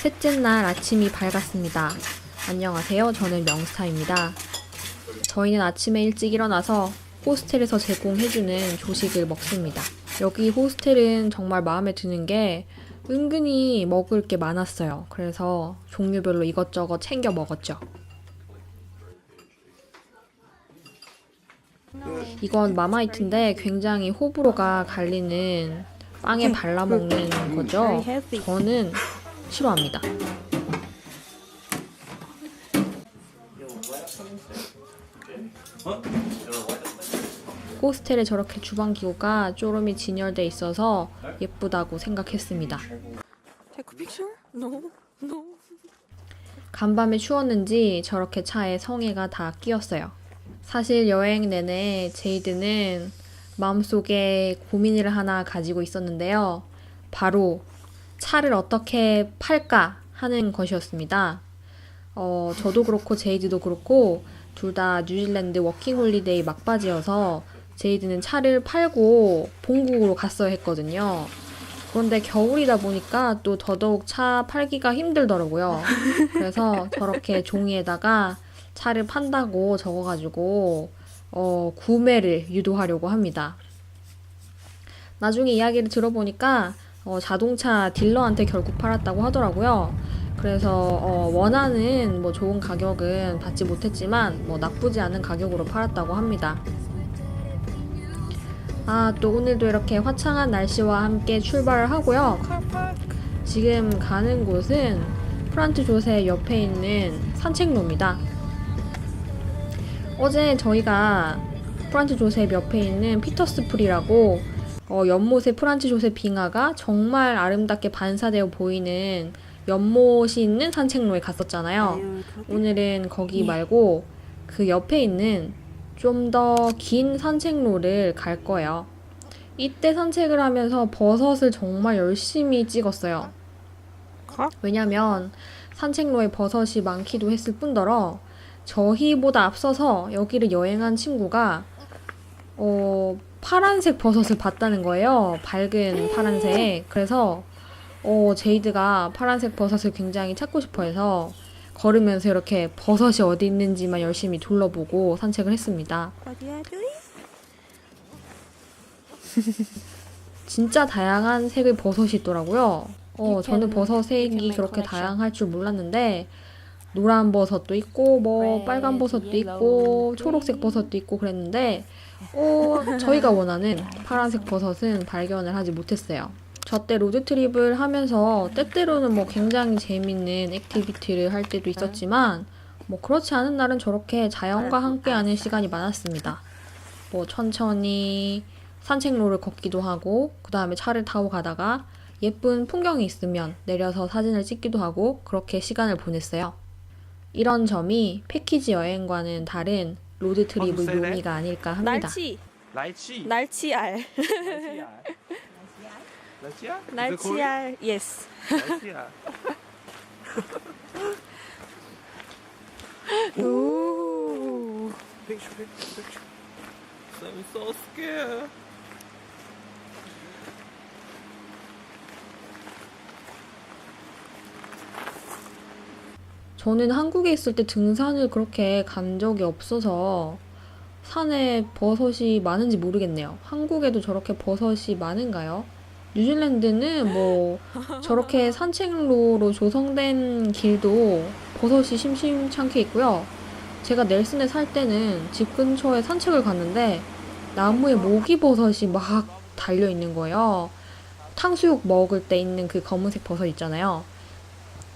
셋째 날 아침이 밝았습니다. 안녕하세요. 저는 명스타입니다. 저희는 아침에 일찍 일어나서 호스텔에서 제공해주는 조식을 먹습니다. 여기 호스텔은 정말 마음에 드는 게 은근히 먹을 게 많았어요. 그래서 종류별로 이것저것 챙겨 먹었죠. 이건 마마이트인데 굉장히 호불호가 갈리는 빵에 발라 먹는 거죠. 저는 싫어합니다. 호스텔에 저렇게 주방 기구가 쪼름이 진열돼 있어서 예쁘다고 생각했습니다. 간밤에 추웠는지 저렇게 차에 성에가 다 끼었어요. 사실 여행 내내 제이드는 마음속에 고민을 하나 가지고 있었는데요. 바로 차를 어떻게 팔까 하는 것이었습니다. 어, 저도 그렇고 제이드도 그렇고 둘 다 뉴질랜드 워킹 홀리데이 막바지여서 제이드는 차를 팔고 본국으로 갔어야 했거든요. 그런데 겨울이다 보니까 또 더더욱 차 팔기가 힘들더라고요. 그래서 저렇게 종이에다가 차를 판다고 적어가지고 어, 구매를 유도하려고 합니다. 나중에 이야기를 들어보니까 어, 자동차 딜러한테 결국 팔았다고 하더라고요. 그래서 어, 원하는 뭐 좋은 가격은 받지 못했지만 뭐 나쁘지 않은 가격으로 팔았다고 합니다. 아, 또 오늘도 이렇게 화창한 날씨와 함께 출발을 하고요. 지금 가는 곳은 프란트 조세 옆에 있는 산책로입니다. 어제 저희가 프란트 조셉 옆에 있는 피터스 풀이라고 어, 연못의 프란츠 조셉 빙하가 정말 아름답게 반사되어 보이는 연못이 있는 산책로에 갔었잖아요. 오늘은 거기 말고 그 옆에 있는 좀 더 긴 산책로를 갈 거예요. 이때 산책을 하면서 버섯을 정말 열심히 찍었어요. 왜냐면 산책로에 버섯이 많기도 했을 뿐더러 저희보다 앞서서 여기를 여행한 친구가 어, 파란색 버섯을 봤다는 거예요. 밝은 파란색. 그래서 어, 제이드가 파란색 버섯을 굉장히 찾고 싶어 해서 걸으면서 이렇게 버섯이 어디 있는지만 열심히 둘러보고 산책을 했습니다. 진짜 다양한 색의 버섯이 있더라고요. 어, 저는 버섯 색이 그렇게 다양할 줄 몰랐는데 노란 버섯도 있고 뭐 빨간 버섯도 있고 초록색 버섯도 있고 그랬는데 어, 저희가 원하는 파란색 버섯은 발견을 하지 못했어요. 저때 로드트립을 하면서 때때로는 뭐 굉장히 재밌는 액티비티를 할 때도 있었지만 뭐 그렇지 않은 날은 저렇게 자연과 함께하는 시간이 많았습니다. 뭐 천천히 산책로를 걷기도 하고 그 다음에 차를 타고 가다가 예쁜 풍경이 있으면 내려서 사진을 찍기도 하고 그렇게 시간을 보냈어요. 이런 점이 패키지 여행과는 다른 로드트립의 세네. 묘미가 아닐까 합니다. 날치, 날치. 날치알, 날치알. 날치알? 날치알. Yes. 날치알. Ooh. Picture, picture, picture. I'm so scared. 저는 한국에 있을 때 등산을 그렇게 간 적이 없어서 산에 버섯이 많은지 모르겠네요. 한국에도 저렇게 버섯이 많은가요? 뉴질랜드는 뭐 저렇게 산책로로 조성된 길도 버섯이 심심찮게 있고요. 제가 넬슨에 살 때는 집 근처에 산책을 갔는데 나무에 모기버섯이 막 달려 있는 거예요. 탕수육 먹을 때 있는 그 검은색 버섯 있잖아요.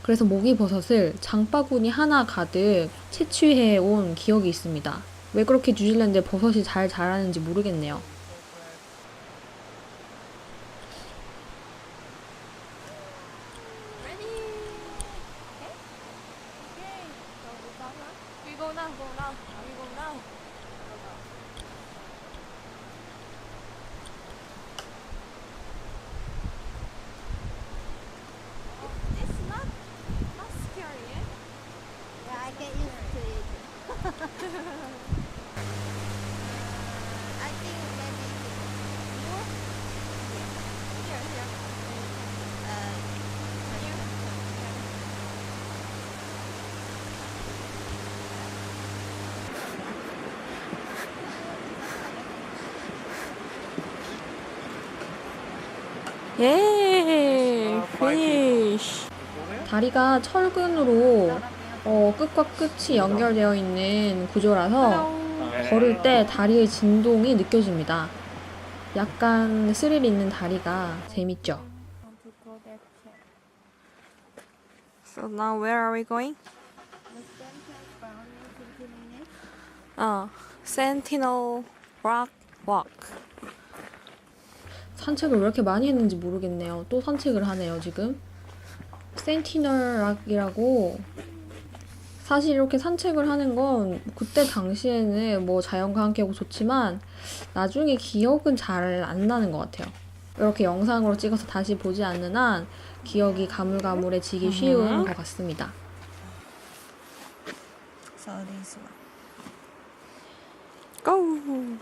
그래서 모기버섯을 장바구니 하나 가득 채취해 온 기억이 있습니다. 왜 그렇게 뉴질랜드에 버섯이 잘 자라는지 모르겠네요. get used to it. I think maybe you? Here, here. Uh, here? 예, fish. 다리가 철근으로 어, 끝과 끝이 연결되어 있는 구조라서 걸을 때 다리의 진동이 느껴집니다. 약간 스릴 있는 다리가 재밌죠. So now where are we going? 어, Sentinel Rock Walk. 산책을 왜 이렇게 많이 했는지 모르겠네요. 또 산책을 하네요, 지금. 센티널락이라고 사실 이렇게 산책을 하는 건 그때 당시에는 뭐 자연과 함께하고 좋지만 나중에 기억은 잘 안 나는 것 같아요. 이렇게 영상으로 찍어서 다시 보지 않는 한 기억이 가물가물해지기 쉬운 것 같습니다. So this one. Go.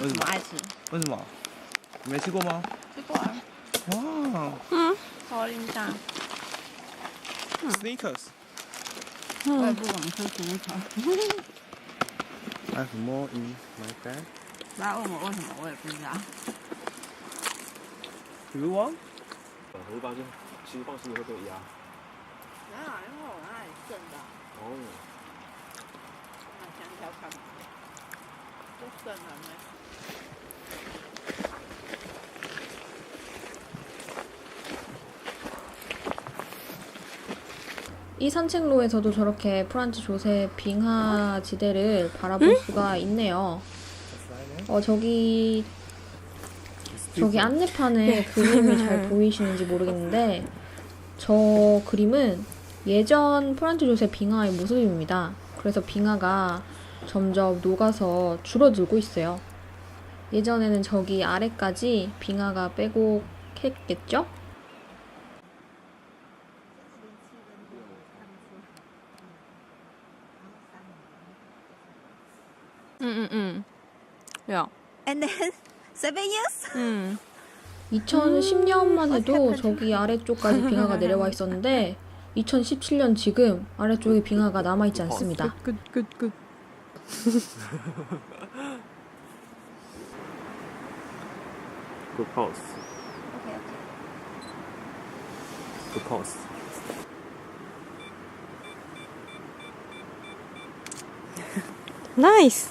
为什么？爱吃，为什么？你没吃过吗？吃过啊， 哇超龄大，，Sneakers。我也不敢吃薯条。I have more in my bag. 他问我为什么，我也不知道。Do you want? 我一般就，其实放心里会被压。没有，因为我那里剩的，哦，那香蕉干嘛？就剩了没。 이 산책로에서도 저렇게 프란츠 조셉 빙하 지대를 바라볼 수가 있네요. 어, 저기, 저기 안내판에 그림이 잘 보이시는지 모르겠는데, 저 그림은 예전 프란츠 조셉 빙하의 모습입니다. 그래서 빙하가 점점 녹아서 줄어들고 있어요. 예전에는 저기 아래까지 빙하가 빼곡했겠죠? 응, 응, 응. 야. And then seven years. 응. 2010년만 해도 저기 아래쪽까지 빙하가 내려와 있었는데 2017년 지금 아래쪽에 빙하가 남아 있지 않습니다. 끝, 끝, 끝. Good pose. 나이스.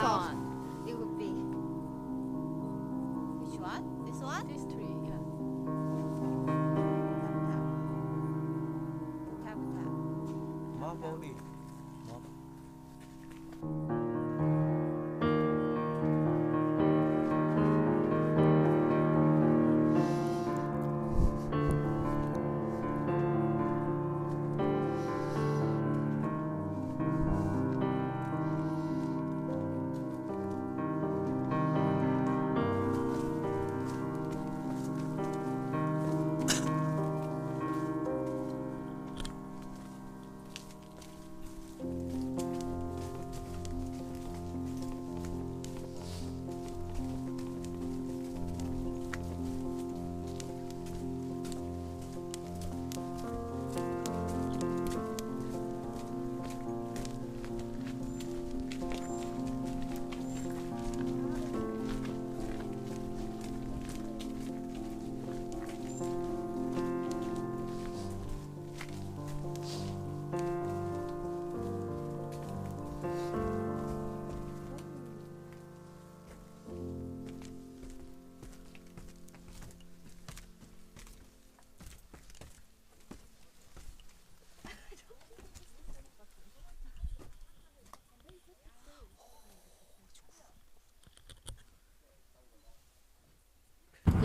sound. It would be. Which one? This one? This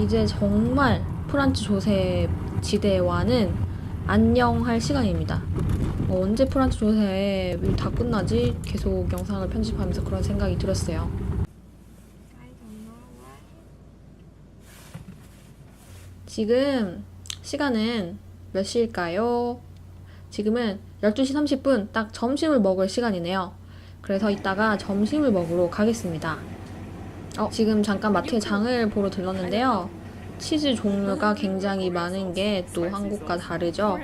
이제 정말 프란츠 조세 지대와는 안녕할 시간입니다. 어, 언제 프란츠 조세 다 끝나지? 계속 영상을 편집하면서 그런 생각이 들었어요. 지금 시간은 몇 시일까요? 지금은 12시 30분 딱 점심을 먹을 시간이네요. 그래서 이따가 점심을 먹으러 가겠습니다. 어, 지금 잠깐 마트에 장을 보러 들렀는데요. 치즈 종류가 굉장히 많은 게 또 한국과 다르죠.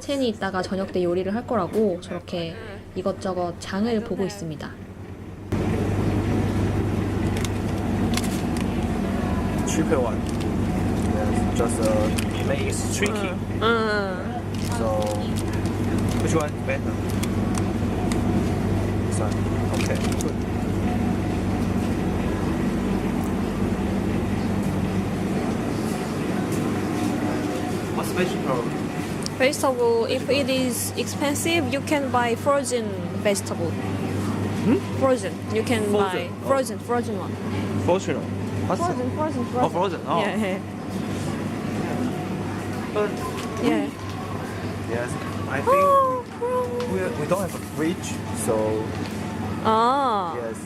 첸이 이따가 저녁 때 요리를 할 거라고 저렇게 이것저것 장을 보고 있습니다. cheaper one. Yes, just uh, make it tricky. 응. So, which one better? This one. Okay, good. Vegetable? Vegetable, if it is expensive, you can buy frozen vegetable. Hmm? Frozen. You can buy Frozen, oh. frozen, frozen one. What's Frozen, frozen, frozen. Oh, frozen. Oh. Yeah, yeah. But, yeah. yes, I think Oh, we, we don't have a fridge, so Ah. yes,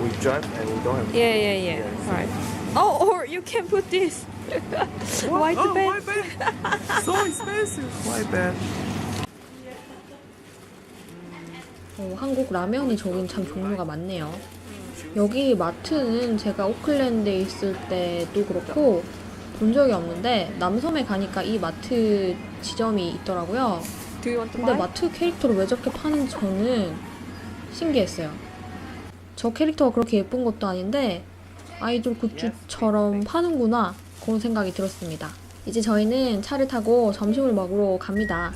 we drive and we don't have. Yeah, yeah, yeah. Yes. Right. Oh, or you can put this white oh, bed. White bed. so expensive. White bed. 어, 한국 라면이 저긴 참 종류가 많네요. 여기 마트는 제가 오클랜드에 있을 때도 그렇고 본 적이 없는데 남섬에 가니까 이 마트 지점이 있더라고요. 근데? 마트 캐릭터를 왜 저렇게 파는지 저는 신기했어요. 저 캐릭터가 그렇게 예쁜 것도 아닌데 아이돌 굿즈처럼 파는구나 그런 생각이 들었습니다. 이제 저희는 차를 타고 점심을 먹으러 갑니다.